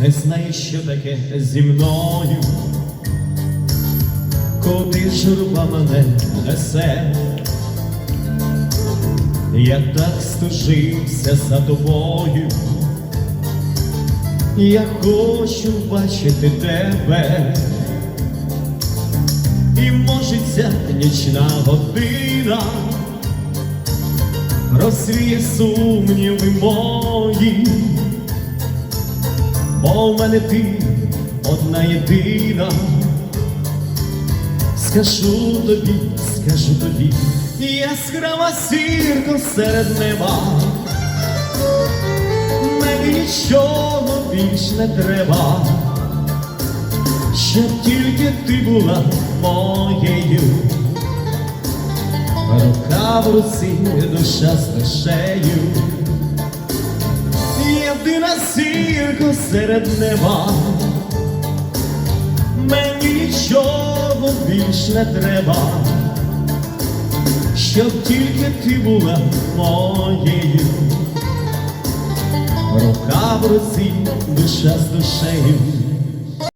не знає, що таке зі мною, куди журба мене несе. Я так стужився за тобою, я хочу бачити тебе, і може ця нічна година розвіє сумніви мої, бо в мене ти одна єдина. Скажу тобі, скажу тобі, яскрава сірко серед неба. Мені нічого більш не треба, щоб тільки ти була моєю. Рука в руці, душа з душею. Єдина зірка серед неба. Мені нічого більш не треба, щоб тільки ти була моєю. Рука в руці, душа з душею.